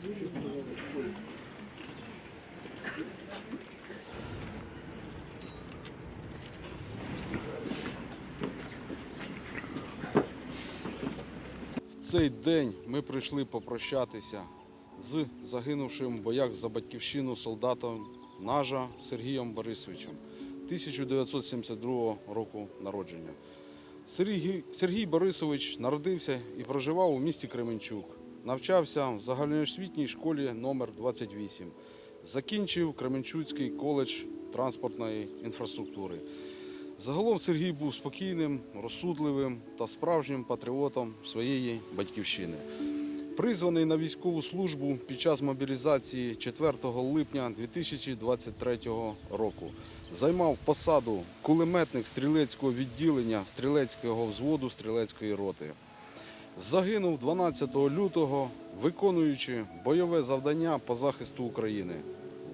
В цей день ми прийшли попрощатися з загинувшим в боях за батьківщину солдатом Нажа Сергієм Борисовичем 1972 року народження. Сергій Борисович народився і проживав у місті Кременчук. Навчався в загальноосвітній школі номер 28 Закінчив Кременчуцький коледж транспортної інфраструктури. Загалом Сергій був спокійним, розсудливим та справжнім патріотом своєї батьківщини. Призваний на військову службу під час мобілізації 4 липня 2023 року. Займав посаду кулеметник стрілецького відділення стрілецького взводу стрілецької роти. Загинув 12 лютого, виконуючи бойове завдання по захисту України,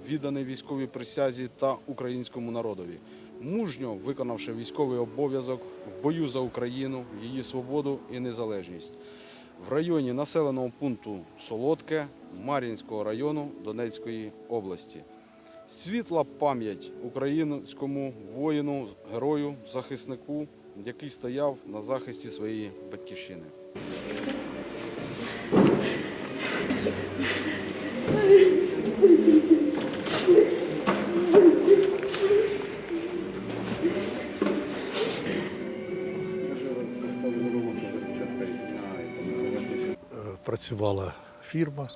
відданий військовій присязі та українському народові, мужньо виконавши військовий обов'язок в бою за Україну, її свободу і незалежність в районі населеного пункту Солодке Мар'їнського району Донецької області. Світла пам'ять українському воїну, герою, захиснику, який стояв на захисті своєї батьківщини. Працювала фірма,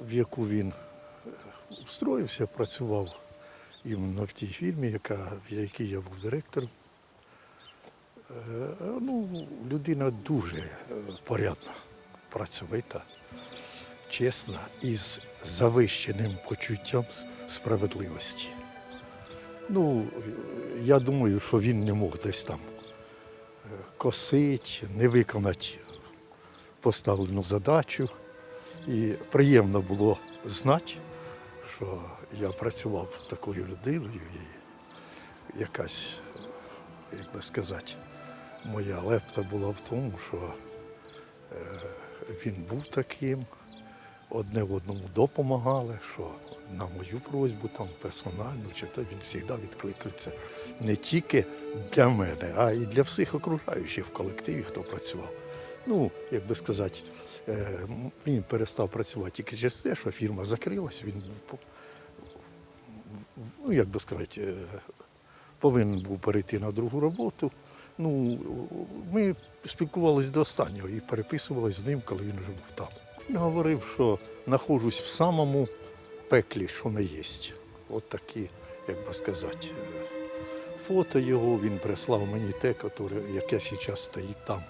в яку він встроївся, працював іменно в тій фірмі, яка, в якій я був директором. Е, Ну, людина дуже е, порядна, працьовита, чесна і з завищеним почуттям справедливості. Ну, я думаю, що він не мог десь там е, косить, не виконати поставлену задачу. І приємно було знати, що я працював з такою людиною, і якась, як би сказати, моя лепта була в тому, що е, він був таким, одне в одному допомагали, що на мою просьбу там персонально, чи то він завжди відкликається не тільки для мене, а й для всіх окружаючих в колективі, хто працював. Ну, як би сказати, е, він перестав працювати тільки через те, що фірма закрилась, він ну, як би сказати, е, повинен був перейти на другу роботу. Ну, ми спілкувалися до останнього і переписувалися з ним, коли він вже був там. Він говорив, що знаходжусь в самому пеклі, що не є. От такі, як би сказати, фото його він прислав мені те, яке зараз стоїть там